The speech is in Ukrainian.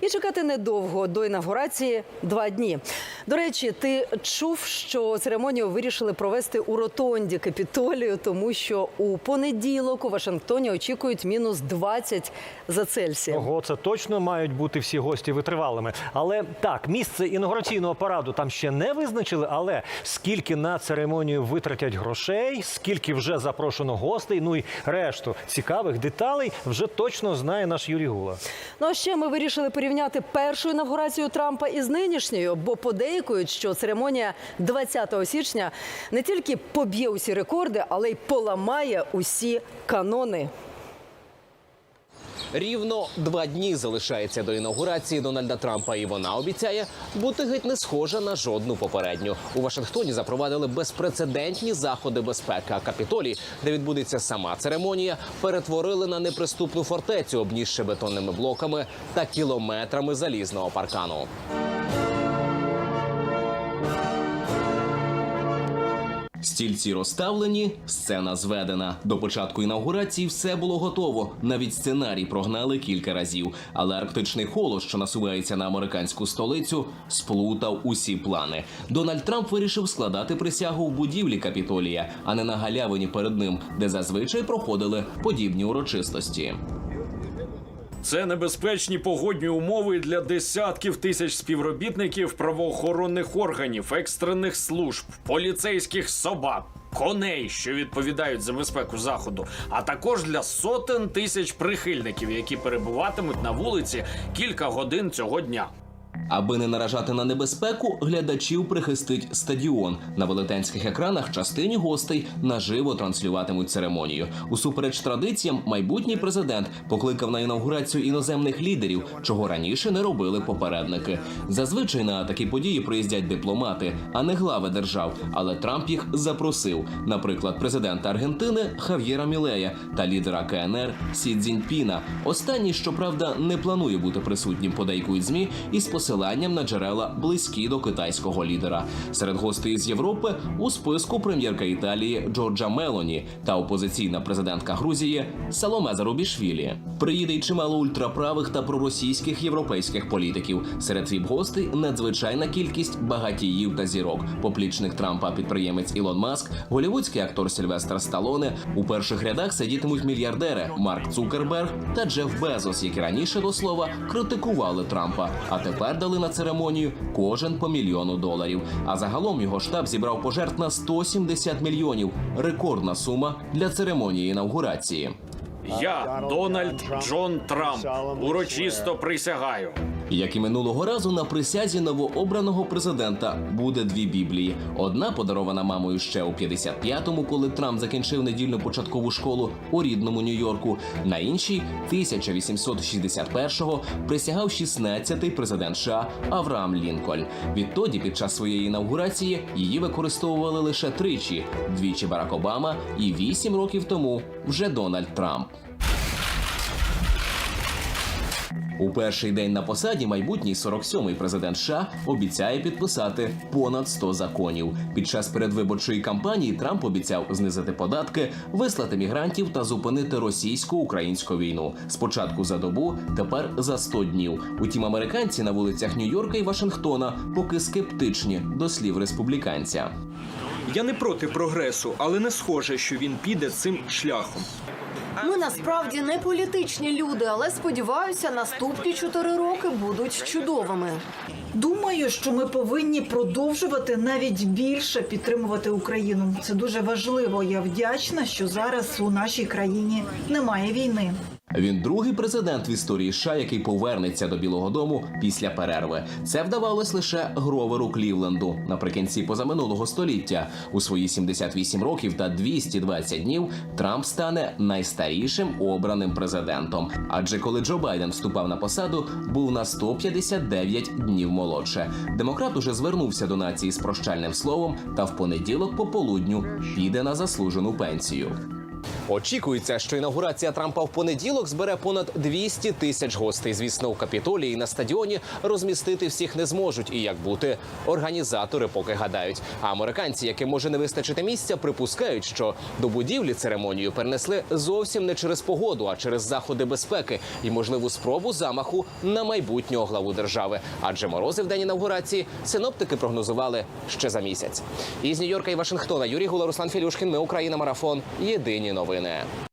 І чекати недовго до інавгурації два дні. До речі, ти чув, що церемонію вирішили провести у ротонді Капітолію, тому що у понеділок у Вашингтоні очікують мінус 20 за Цельсієм. Ого, це точно мають бути всі гості витривалими. Але так, місце інаугураційного параду там ще не визначили. Але скільки на церемонію витратять грошей, скільки вже запрошено гостей, ну і решту цікавих деталей вже точно знає наш Юрій Гула. Ну а ще ми вирішили порівняти першу інавгурацію Трампа із нинішньою, бо подейкують, що церемонія 20 січня не тільки поб'є усі рекорди, але й поламає усі канони. Рівно два дні залишається до інаугурації Дональда Трампа, і вона обіцяє бути геть не схожа на жодну попередню. У Вашингтоні запровадили безпрецедентні заходи безпеки. А Капітолій, де відбудеться сама церемонія, перетворили на неприступну фортецю, обнісши бетонними блоками та кілометрами залізного паркану. Стільці розставлені, сцена зведена. До початку інаугурації все було готово. Навіть сценарій прогнали кілька разів. Але арктичний холод, що насувається на американську столицю, сплутав усі плани. Дональд Трамп вирішив складати присягу в будівлі Капітолія, а не на галявині перед ним, де зазвичай проходили подібні урочистості. Це небезпечні погодні умови для десятків тисяч співробітників правоохоронних органів, екстрених служб, поліцейських собак, коней, що відповідають за безпеку заходу, а також для сотень тисяч прихильників, які перебуватимуть на вулиці кілька годин цього дня. Аби не наражати на небезпеку, глядачів прихистить стадіон. На велетенських екранах частині гостей наживо транслюватимуть церемонію. Усупереч традиціям, майбутній президент покликав на інаугурацію іноземних лідерів, чого раніше не робили попередники. Зазвичай на такі події приїздять дипломати, а не глави держав. Але Трамп їх запросив, наприклад, президента Аргентини Хав'єра Мілея та лідера КНР Сі Цзіньпіна. Останній, щоправда, не планує бути присутнім, подейкують змі із посиланням на джерела близькі до китайського лідера. Серед гостей з Європи у списку прем'єрка Італії Джорджа Мелоні та опозиційна президентка Грузії Саломе Зарубішвілі. Приїде й чимало ультраправих та проросійських європейських політиків. Серед віп-гостей надзвичайна кількість багатіїв та зірок. Поплічник Трампа, підприємець Ілон Маск, голівудський актор Сильвестр Сталоне. У перших рядах сидітимуть мільярдери Марк Цукерберг та Джеф Безос, які раніше до слова критикували Трампа, а тепер дали на церемонію кожен по мільйону доларів. А загалом його штаб зібрав пожертв на 170 мільйонів. Рекордна сума для церемонії інаугурації. Я, Дональд Джон Трамп, урочисто присягаю. Як і минулого разу, на присязі новообраного президента буде дві біблії: одна подарована мамою ще у 55-му, коли Трамп закінчив недільну початкову школу у рідному Нью-Йорку. На іншій 1861-го присягав 16-й президент США Авраам Лінкольн. Відтоді, під час своєї інаугурації, її використовували лише тричі: двічі Барак Обама і вісім років тому вже Дональд Трамп. У перший день на посаді майбутній 47-й президент США обіцяє підписати понад 100 законів. Під час передвиборчої кампанії Трамп обіцяв знизити податки, вислати мігрантів та зупинити російсько-українську війну. Спочатку за добу, тепер за 100 днів. Утім, американці на вулицях Нью-Йорка і Вашингтона поки скептичні до слів республіканця. Я не проти прогресу, але не схоже, що він піде цим шляхом. Ми насправді не політичні люди, але сподіваюся, наступні чотири роки будуть чудовими. Думаю, що ми повинні продовжувати навіть більше підтримувати Україну. Це дуже важливо. Я вдячна, що зараз у нашій країні немає війни. Він другий президент в історії США, який повернеться до Білого Дому після перерви. Це вдавалось лише Гроверу Клівленду наприкінці позаминулого століття. У свої 78 років та 220 днів Трамп стане найстарішим обраним президентом. Адже коли Джо Байден вступав на посаду, був на 159 днів молодше. Демократ уже звернувся до нації з прощальним словом та в понеділок пополудню піде на заслужену пенсію. Очікується, що інаугурація Трампа в понеділок збере понад 200 тисяч гостей. Звісно, у капітолії на стадіоні розмістити всіх не зможуть. І як бути, організатори поки гадають. А американці, яким може не вистачити місця, припускають, що до будівлі церемонію перенесли зовсім не через погоду, а через заходи безпеки і можливу спробу замаху на майбутнього главу держави. Адже морози в день інаугурації синоптики прогнозували ще за місяць. Із Нью-Йорка і Вашингтона Юрій Гула, Руслан Філюшкін. Ми Україна. Марафон. Єдині новини. that.